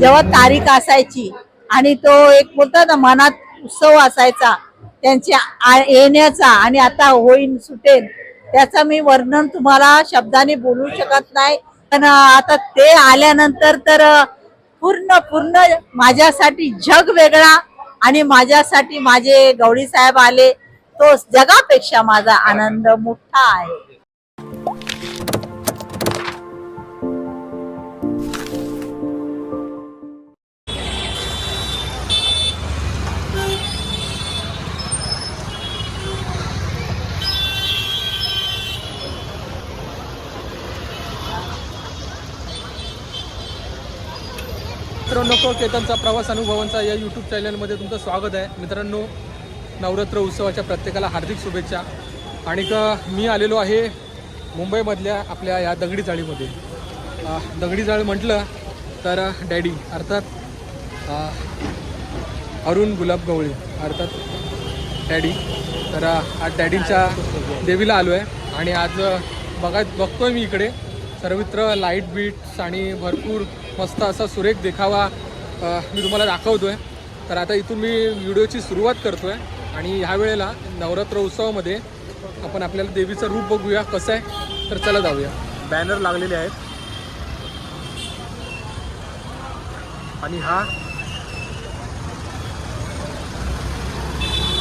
जेव्हा तारीख असायची आणि तो एक बोलतात ना मनात उत्सव असायचा त्यांच्या आ- येण्याचा आणि आता होईन सुटेन त्याचं मी वर्णन तुम्हाला शब्दाने बोलू शकत नाही. पण आता ते आल्यानंतर तर पूर्ण पूर्ण माझ्यासाठी जग वेगळा आणि माझ्यासाठी माझे गवळी साहेब आले. तो जगापेक्षा माझा आनंद मोठा आहे. मित्रांनो केतनचा प्रवास अनुभवांचा या यूट्यूब चॅनलमध्ये तुमचं स्वागत आहे. मित्रांनो नवरात्र उत्सवाच्या प्रत्येकाला हार्दिक शुभेच्छा. आणि क- मी आलेलो आहे मुंबईमधल्या आपल्या या दगडी चाळीमध्ये दगडी जाळ म्हटलं तर डॅडी अर्थात अरुण गुलाब गवळी अर्थात डॅडी. तर आज डॅडींच्या देवीला आलो आहे आणि आज अ, बघा बघतोय मी इकडे. सर्वत्र लाइट बीट्स आणि भरपूर मस्त असा सुरेख देखावा मी तुम्हाला दाखवतोय. तर आता इथून मी व्हिडिओची सुरुवात करतोय आणि ह्या वेळेला नवरात्र उत्सवामध्ये आपण आपल्याला देवीचं रूप बघूया कसं आहे. तर चला जाऊया. बॅनर लागलेले आहेत. आणि हा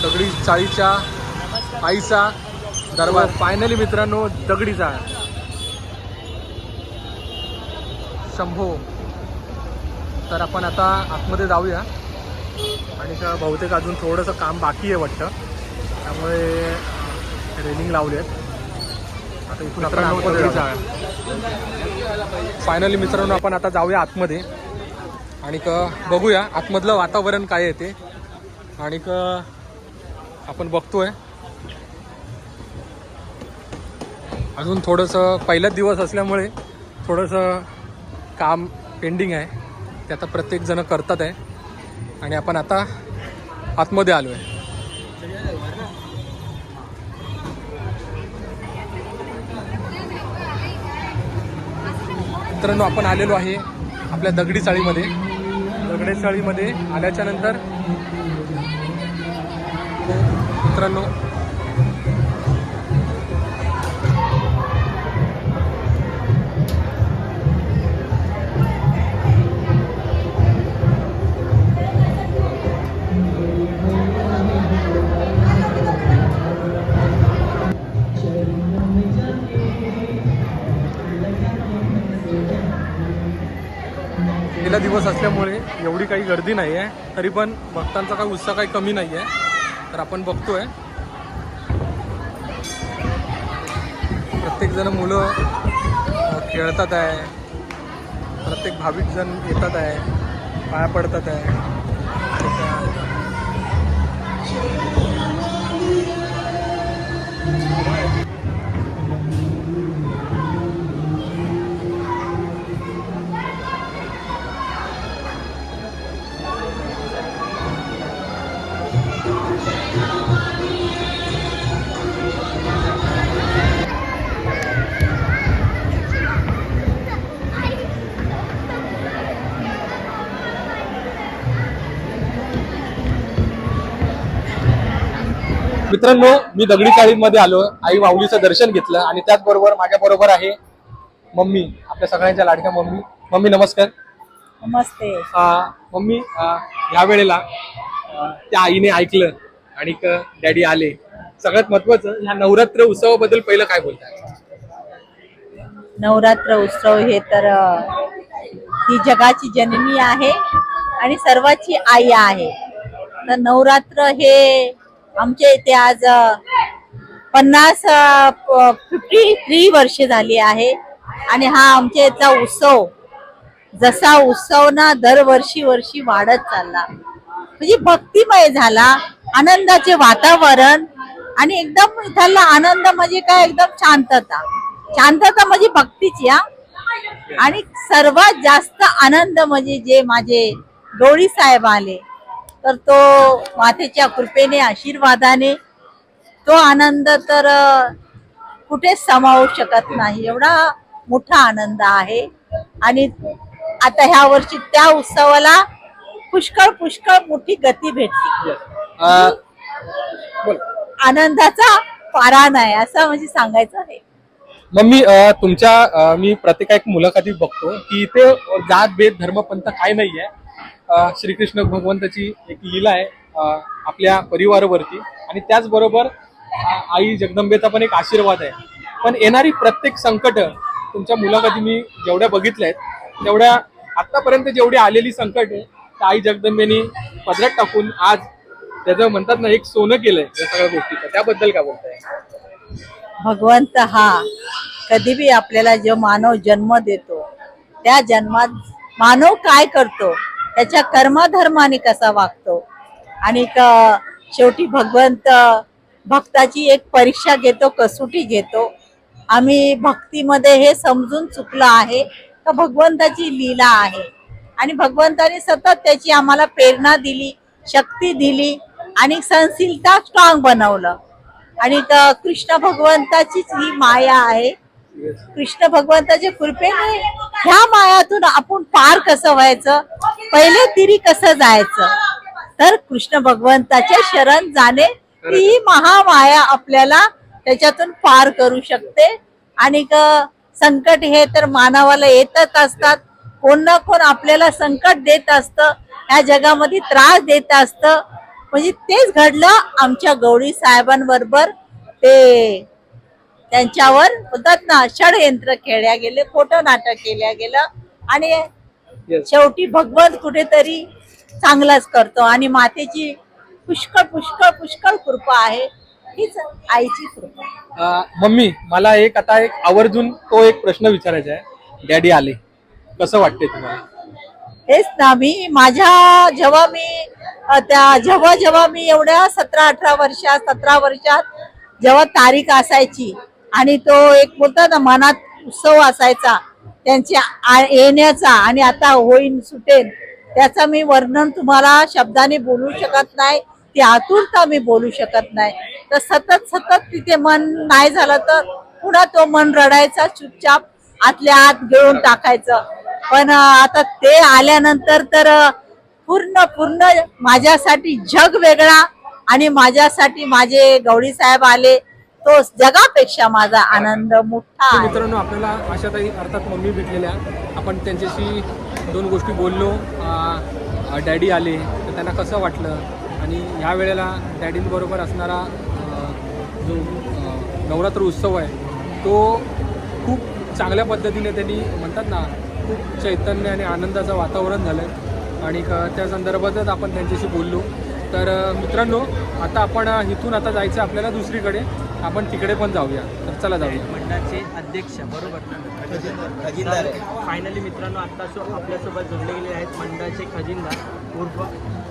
दगडी चाळीच्या आईचा दरबार. फायनली मित्रांनो दगडीचा. शंभो. तर आपण आता आतमध्ये जाऊया. आणि बहुतेक अजून थोडंसं काम बाकी आहे वाटतं. त्यामुळे रेलिंग लावली आहेत. आता इथून आपण आतमध्ये फायनली मित्रांनो आपण आता जाऊया आतमध्ये. आणि क बघूया आतमधलं वातावरण काय आहे ते. आणि क आपण बघतोय. अजून थोडंसं पहिलाच दिवस असल्यामुळे थोडंसं काम पेंडिंग आहे. ते आता प्रत्येक जण करतात आहे. आणि आपण आता आतमध्ये आलो आहे मित्रांनो आपण आलेलो आहे आपल्या दगडी चाळीमध्ये. दगडी चाळीमध्ये आल्याच्यानंतर मित्रांनो पहिला दिवस असल्यामुळे एवढी काही गर्दी नाही आहे तरी पण भक्तांचा काही उत्साह काही कमी नाही आहे तर आपण बघतोय. प्रत्येकजण मुलं खेळतात आहे. प्रत्येक भाविक जण येतात आहे. पाया पडतात आहे. मित्रांनो मी दगडी चाळीमध्ये आलो. आई माऊलीचं दर्शन घेतलं आणि त्याचबरोबर माझ्या बरोबर आहे मम्मी आपल्या सगळ्यांच्या लाडक्या मम्मी. मम्मी नमस्कार. नमस्ते. मम्मी ह्या वेळेला अं, त्या आईने ऐकलं आणि डॅडी आले. सगळ्यात महत्वाचं ह्या नवरात्र उत्सवाबद्दल पहिलं काय बोलताय नवरात्र उत्सव हे तर अ, ही जगाची जननी आहे आणि सर्वाची आई आहे. तर नवरात्र हे आमच्या इथे आज पन्नास फिफ्टी थ्री वर्षे झाली आहे. आणि हा आमच्या इथला उत्सव जसा उत्सव ना दरवर्षी वर्षी वाढत चालला. म्हणजे भक्तिमय झाला आनंदाचे वातावरण आणि एकदम इथला आनंद म्हणजे काय? एकदम शांतता. शांतता म्हणजे भक्तीची हा. आणि सर्वात जास्त आनंद म्हणजे जे माझे डोळी साहेब आले तर तो मातेच्या कृपेने आशीर्वादाने तो आनंद तर कुठेच समावू शकत नाही. एवढा मोठा आनंद आहे. आणि आता ह्या वर्षी त्या उत्सवाला पुष्कळ पुष्कळ मोठी गती भेटली. आनंदाचा पारा नाही असं म्हणजे सांगायचं आहे. मम्मी तुमच्या मी प्रत्येक एक मुलाखती बघतो की इथे जात भेद धर्मपंथ काय नाहीये. श्रीकृष्ण भगवंताची एक लीला आहे आपल्या परिवारावरती. आणि त्याचबरोबर आई जगदंबेचा पण एक आशीर्वाद आहे. पण येणारी प्रत्येक संकट तुमच्या मुलाखती मी जेवढ्या बघितल्या आहेत तेवढ्या आतापर्यंत जेवढी आलेली संकट आहे त्या आई जगदंबेनी पदरात टाकून आज त्याचं म्हणतात ना एक सोनं केलंय या सगळ्या गोष्टीचं. त्याबद्दल काय बोलताय? भगवंत हा कधी बी आपल्याला जो मानव जन्म देतो त्या जन्मात मानव काय करतो त्याच्या कर्मधर्माने कसा वागतो? आणि शेवटी भगवंत भक्ताची एक परीक्षा घेतो कसोटी घेतो. आम्ही भक्तीमध्ये हे समजून चुकलं आहे का भगवंताची लीला आहे? आणि भगवंताने सतत त्याची आम्हाला प्रेरणा दिली शक्ती दिली आणि सहनशीलता स्ट्रॉंग बनवलं. आणि कृष्ण भगवंताचीच ही माया आहे. कृष्ण भगवंताच्या कृपेने ह्या मायातून आपण पार कसं व्हायचं? पहिले तिरी कसं जायचं? तर कृष्ण भगवंताच्या शरण जाणे ही महामाया आपल्याला त्याच्यातून पार करू शकते. आणि संकट हे तर मानवाला येतच असतात. कोण ना कोण आपल्याला संकट देत असतं. ह्या जगामध्ये त्रास देत असतं. म्हणजे तेच घडलं आमच्या गौरी साहेबांबरोबर. ते त्यांच्यावर बोलतात ना षडयंत्र खेळल्या गेले खोटं नाटक केल्या गेलं. आणि. शेवटी भगवंत कुठेतरी चांगलाच करतो. आणि मातेची पुष्कळ पुष्कळ पुष्कळ कृपा आहे. हीच आईची कृपा. मम्मी मला एक आता एक आवर्जून तो एक प्रश्न विचारायचा आहे. डॅडी आले. कसं वाटते तुम्हाला? हेच ना मी माझ्या जेव्हा मी त्या जेव्हा जेव्हा मी एवढ्या सतरा अठरा वर्षात सतरा वर्षात जेव्हा तारीख असायची आणि तो एक बोलतात ना मनात उत्सव असायचा. त्यांच्या आ- येण्याचा आणि आता होईन सुटेल त्याचं मी वर्णन तुम्हाला शब्दाने बोलू शकत नाही. ती आतुरता मी बोलू शकत नाही. तर सतत सतत तिथे मन नाही झालं तर पुन्हा तो मन रडायचा चुपचाप आतल्या आत गिळून टाकायचं. पण आता ते आल्यानंतर तर पूर्ण पूर्ण माझ्यासाठी जग वेगळा आणि माझ्यासाठी माझे गौडी साहेब आले. तो जगापेक्षा माझा आनंद मोठा आहे. मित्रांनो आपल्याला आशाताई अर्थात मम्मी भेटलेल्या. आपण त्यांच्याशी दोन गोष्टी बोललो. डॅडी आले तर त्यांना कसं वाटलं? आणि ह्या वेळेला डॅडींबरोबर असणारा जो नवरात्र उत्सव आहे तो खूप चांगल्या पद्धतीने त्यांनी म्हणतात ना खूप चैतन्य आणि आनंदाचं वातावरण झालं आहे आणि त्या संदर्भातच आपण त्यांच्याशी बोललो. तर मित्रांनो आता आपण इथून आता जायचं आपल्याला दुसरीकडे. आपण तिकडे पण जाऊया. तर चला जाऊया. मंडळाचे अध्यक्ष बरोबर. तर फायनली मित्रांनो आता सो आपल्यासोबत जोडले गेले आहेत मंडळाचे खजिनदार उर्फ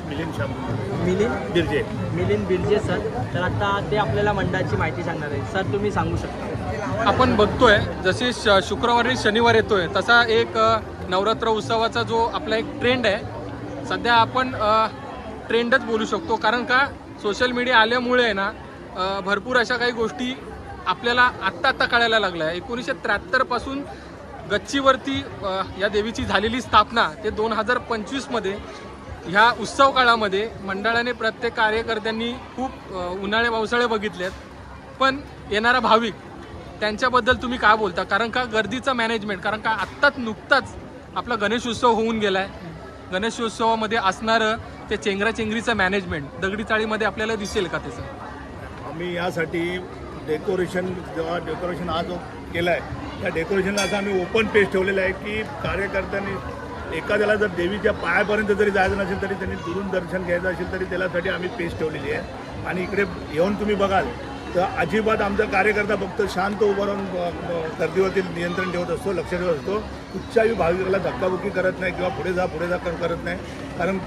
मिलिंद शामू. मिलिंद? बिरजे. मिलिंद बिर्जे सर. तर आता ते आपल्याला मंडळाची माहिती सांगणार आहेत. सर तुम्ही सांगू शकता. आपण बघतोय जसे श- शुक्रवारी शनिवार येतोय तसा एक नवरात्र उत्सवाचा जो आपला एक ट्रेंड आहे सध्या आपण ट्रेंडच बोलू शकतो. कारण का सोशल मीडिया आल्यामुळे आहे ना भरपूर अशा काही गोष्टी आपल्याला आत्ता आत्ता कळायला लागल्या. एकोणीसशे त्र्याहत्तरपासून गच्चीवरती या देवीची झालेली स्थापना ते दोन हजार पंचवीसमध्ये ह्या उत्सव काळामध्ये मंडळाने प्रत्येक कार्यकर्त्यांनी खूप उन्हाळे पावसाळे बघितलेत. पण येणारा भाविक त्यांच्याबद्दल तुम्ही काय बोलता? कारण का गर्दीचं मॅनेजमेंट कारण का आत्ताच नुकताच आपला गणेश उत्सव होऊन गेलाय. गणेश उत्सवामध्ये असणारं ते चेंगराचेंगरीचं मॅनेजमेंट दगडी चाळीमध्ये आपल्याला दिसेल का त्याचं? आम्ही यासाठी डेकोरेशन जेव्हा डेकोरेशन आज केलं आहे त्या डेकोरेशनला असं आम्ही ओपन पेज ठेवलेलं आहे की कार्यकर्त्यांनी एखाद्याला जर देवीच्या पायापर्यंत जरी जायचं नसेल तरी त्यांनी दुरून दर्शन घ्यायचं असेल तरी त्यासाठी आम्ही पेज ठेवलेली आहे. आणि इकडे येऊन तुम्ही बघाल तर अजिबात आमचा कार्यकर्ता फक्त शांत उभं राहून गर्दीवरती नियंत्रण ठेवत असतो लक्ष ठेवत असतो. कुठच्याही भाविकाला धक्काबुक्की करत नाही किंवा पुढे जा पुढे जा करत नाही. कारण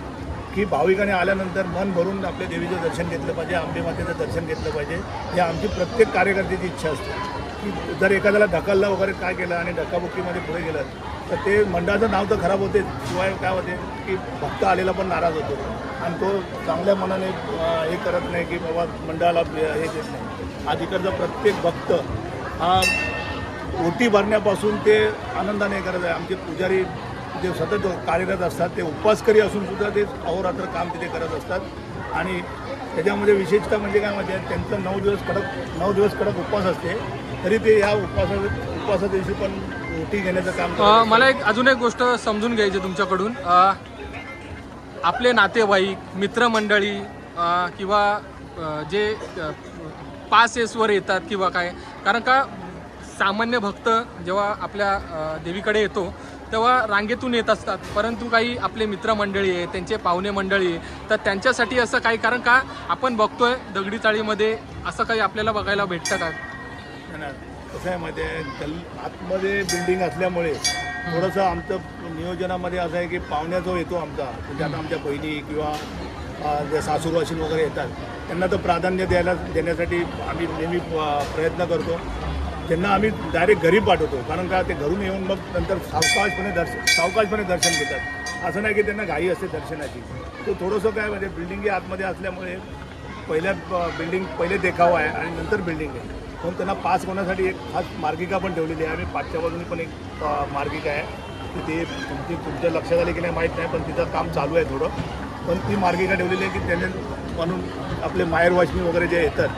की भाविकाने आल्यानंतर मन भरून आपल्या देवीचं दर्शन घेतलं पाहिजे आंबे मातेचं दर्शन घेतलं पाहिजे हे आमची प्रत्येक कार्यकर्त्याची इच्छा असते. की जर एखाद्याला ढकललं वगैरे काय केलं आणि धक्काबुक्कीमध्ये पुढे गेलं तर ते मंडळाचं नाव तर खराब होते शिवाय काय होते की भक्त आलेला पण नाराज होतो. आणि तो चांगल्या मनाने हे करत नाही की बाबा मंडळाला हे देत नाही. आज इकडचा प्रत्येक भक्त हा ओटी भरण्यापासून ते आनंदाने करत आहे. आमचे पुजारी ते सतत कार्यरत असतात ते उपवासकरी असून सुद्धा ते अहोरात्र काम तिथे करत असतात. आणि त्याच्यामध्ये विशेषतः म्हणजे काय म्हणजे त्यांचं नऊ दिवस कडक नऊ दिवस कडक उपवास असते. तरी ते या उपवासा उपवासा दिवशी पण रोटी घेण्याचं काम. मला एक अजून एक गोष्ट समजून घ्यायची तुमच्याकडून. आपले नातेवाईक मित्रमंडळी किंवा जे अ, पासेसवर येतात किंवा काय. कारण का सामान्य भक्त जेव्हा आपल्या देवीकडे येतो तेव्हा रांगेतून येत असतात. परंतु काही आपले मित्रमंडळी आहे त्यांचे पाहुणे मंडळी आहे तर त्यांच्यासाठी असं काही कारण का? आपण बघतोय दगडी चाळीमध्ये असं काही आपल्याला बघायला भेटतं का? कसं आहे माहिती आहे आतमध्ये बिल्डिंग असल्यामुळे थोडंसं आमचं नियोजनामध्ये असं आहे की पाहुण्या जो येतो आमचा म्हणजे आता आमच्या बहिणी किंवा जे सासूरवाशीन वगैरे येतात त्यांना तर प्राधान्य द्यायला देण्यासाठी आम्ही नेहमी प्रयत्न करतो. त्यांना आम्ही डायरेक्ट घरी पाठवतो. कारण का ते घरून येऊन मग नंतर सावकाशपणे दर्शन सावकाशपणे दर्शन घेतात. असं नाही की त्यांना घाई असते दर्शनाची. तो थोडंसं काय म्हणजे बिल्डिंगी आतमध्ये असल्यामुळे पहिल्या बिल्डिंग पहिले देखावा आहे आणि नंतर बिल्डिंग आहे. म्हणून त्यांना पास होण्यासाठी एक खास मार्गिका पण ठेवलेली आहे. आम्ही पाठच्या बाजूने पण एक मार्गिका आहे. की ते तुमची तुमच्या लक्षात आली की नाही माहीत नाही पण तिचं काम चालू आहे थोडं. पण ती मार्गिका ठेवलेली आहे की त्यांनी म्हणून आपले माहेर वगैरे जे येतात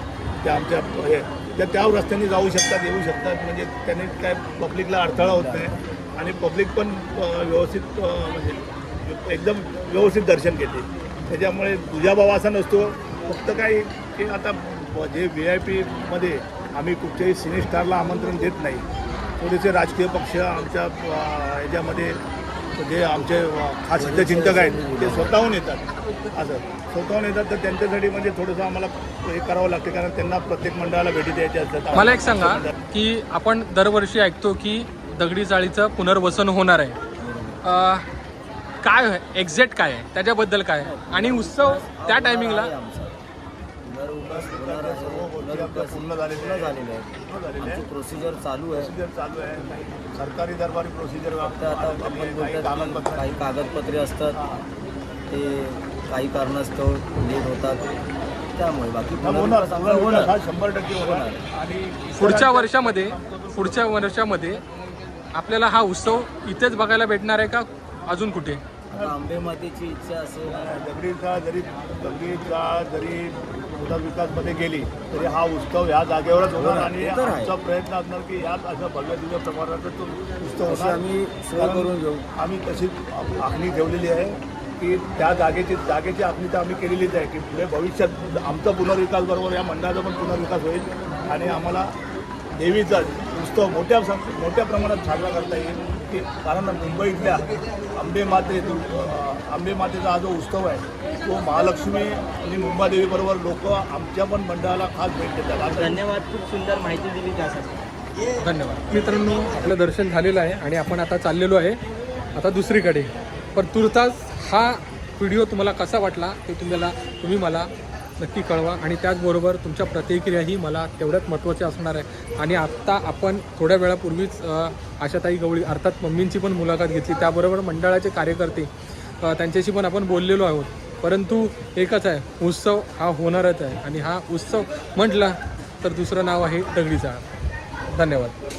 ते आमच्या हे त्या त्या रस्त्याने जाऊ शकतात येऊ शकतात. म्हणजे त्याने काय पब्लिकला अडथळा होत नाही. आणि पब्लिक पण व्यवस्थित म्हणजे एकदम व्यवस्थित दर्शन घेते. त्याच्यामुळे तुझ्या असा नसतो. फक्त काय की आता जे व्ही आय पीमध्ये आम्ही कुठच्याही सिने स्टारला आमंत्रण देत नाही. थोडेसे राजकीय पक्ष आमच्या याच्यामध्ये जे आमचे खास हितचिंतक आहेत ते स्वतःहून येतात. असं. स्वतःहून येतात तर त्यांच्यासाठी म्हणजे थोडंसं आम्हाला हे करावं लागते कारण त्यांना प्रत्येक मंडळाला भेटी द्यायच्या असतात. मला एक सांगा की आपण दरवर्षी ऐकतो की दगडी चाळीचं पुनर्वसन होणार आहे. काय एक्झॅक्ट काय आहे? त्याच्याबद्दल काय आहे? आणि उत्सव त्या टायमिंगला पूर्ण झालेले. झालेलं आहे. पूर्ण झालेले आहे. आमची प्रोसिजर चालू आहे. प्रोसिजर चालू आहे. सरकारी दरबारी प्रोसिजर फक्त आता आपण बोलतात की काही कागदपत्रे असतात. ते काही कारणास्तव लेट होतात. त्यामुळे बाकी हा होणार शंभर टक्के होणार. आणि पुढच्या वर्षामध्ये पुढच्या वर्षामध्ये आपल्याला हा उत्सव इथेच बघायला भेटणार आहे का? अजून कुठे? आता आंबे मातेची इच्छा असेल. दगडीचा जरी दगडीचा जरी पुनर्विकासमध्ये गेली तरी हा उत्सव ह्या जागेवरच होणार आणि तर आहे. आमचा प्रयत्न असणार की याच अशा भव्य दिव्य प्रमाणात तो उत्सव होणार. आम्ही करून घेऊ. आम्ही तशी आखणी ठेवलेली आहे की त्या जागेची जागेची आखणी तर आम्ही केलेलीच आहे की पुढे भविष्यात आमचा पुनर्विकास बरोबर या मंडळाचा पण पुनर्विकास होईल आणि आम्हाला देवीचा उत्सव मोठ्या सं- मोठ्या प्रमाणात साजरा करता येईल. की कारण मुंबईतल्या अंबे माते अंबे मातेचा हा जो उत्सव आहे तो महालक्ष्मी आणि मुंबादेवीबरोबर लोक आमच्या पण मंडळाला खास भेट देतात. धन्यवाद खूप सुंदर माहिती दिली त्यासाठी. धन्यवाद. मित्रांनो आपलं दर्शन झालेलं आहे आणि आपण आता चाललेलो आहे आता दुसरीकडे. पण तुर्तास हा व्हिडिओ तुम्हाला कसा वाटला ते तुम्हाला तुम्ही मला नक्की कळवा. आणि त्याचबरोबर तुमच्या प्रतिक्रियाही मला तेवढ्याच महत्त्वाच्या असणार आहे. आणि आत्ता आपण थोड्या वेळापूर्वीच आशाताई गवळी अर्थात मम्मींची पण मुलाखत घेतली. त्याबरोबर मंडळाचे कार्यकर्ते त्यांच्याशी पण आपण बोललेलो आहोत. परंतु एकच आहे उत्सव हा होणारच आहे. आणि हा उत्सव म्हटला तर दुसरं नाव आहे दगडीचा धन्यवाद.